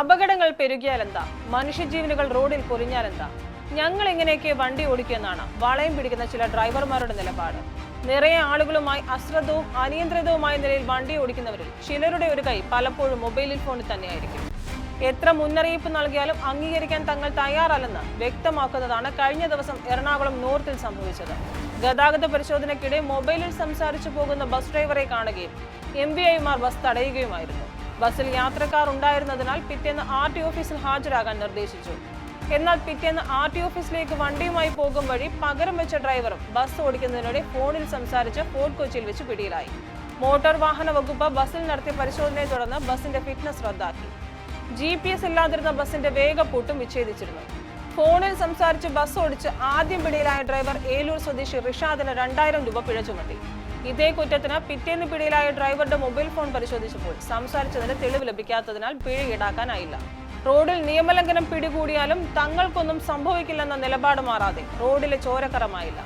അപകടങ്ങൾ പെരുകിയാലെന്താ? മനുഷ്യജീവനുകൾ റോഡിൽ പൊലിഞ്ഞാലെന്താ? ഞങ്ങൾ എങ്ങനെയൊക്കെ വണ്ടി ഓടിക്കുമെന്നാണ് വളയം പിടിക്കുന്ന ചില ഡ്രൈവർമാരുടെ നിലപാട്. നിറയെ ആളുകളുമായി അശ്രദ്ധവും അനിയന്ത്രിതവുമായ നിലയിൽ വണ്ടി ഓടിക്കുന്നവരിൽ ചിലരുടെ ഒരു കൈ പലപ്പോഴും മൊബൈലിൽ ഫോണിൽ തന്നെയായിരിക്കും. എത്ര മുന്നറിയിപ്പ് നൽകിയാലും അംഗീകരിക്കാൻ തങ്ങൾ തയ്യാറല്ലെന്ന് വ്യക്തമാക്കുന്നതാണ് കഴിഞ്ഞ ദിവസം എറണാകുളം നോർത്തിൽ സംഭവിച്ചത്. ഗതാഗത പരിശോധനയ്ക്കിടെ മൊബൈലിൽ സംസാരിച്ചു പോകുന്ന ബസ് ഡ്രൈവറെ കാണുകയും എം ബി ഐമാർ ബസ് തടയുകയുമായിരുന്നു. ബസ്സിൽ യാത്രക്കാർ ഉണ്ടായിരുന്നതിനാൽ പിറ്റേന്ന് ആർ ടി ഓഫീസിൽ ഹാജരാകാൻ നിർദ്ദേശിച്ചു. എന്നാൽ പിറ്റേന്ന് ആർ ടി ഓഫീസിലേക്ക് വണ്ടിയുമായി പോകും വഴി പകരം വെച്ച ഡ്രൈവറും ബസ് ഓടിക്കുന്നതിനിടെ ഫോണിൽ സംസാരിച്ച് ഫോർട്ട് കൊച്ചിയിൽ വെച്ച് പിടിയിലായി. മോട്ടോർ വാഹന വകുപ്പ് ബസ്സിൽ നടത്തിയ പരിശോധനയെ തുടർന്ന് ബസിന്റെ ഫിറ്റ്നസ് റദ്ദാക്കി. ജി പി എസ് ഇല്ലാതിരുന്ന ബസിന്റെ വേഗപ്പൂട്ടും വിച്ഛേദിച്ചിരുന്നു. ഫോണിൽ സംസാരിച്ച് ബസ് ഓടിച്ച് ആദ്യം പിടിയിലായ ഡ്രൈവർ ഏലൂർ സ്വദേശി റിഷാദിന് രണ്ടായിരം രൂപ പിഴ ചുമത്തി. ഇതേ കുറ്റത്തിന് പിറ്റേന്ന് പിടിയിലായ ഡ്രൈവറുടെ മൊബൈൽ ഫോൺ പരിശോധിച്ചപ്പോൾ സംസാരിച്ചതിന് തെളിവ് ലഭിക്കാത്തതിനാൽ പിഴ ഈടാക്കാനായില്ല. റോഡിൽ നിയമലംഘനം പിടികൂടിയാലും തങ്ങൾക്കൊന്നും സംഭവിക്കില്ലെന്ന നിലപാട് മാറാതെ റോഡിലെ ചോരക്കറമായില്ല.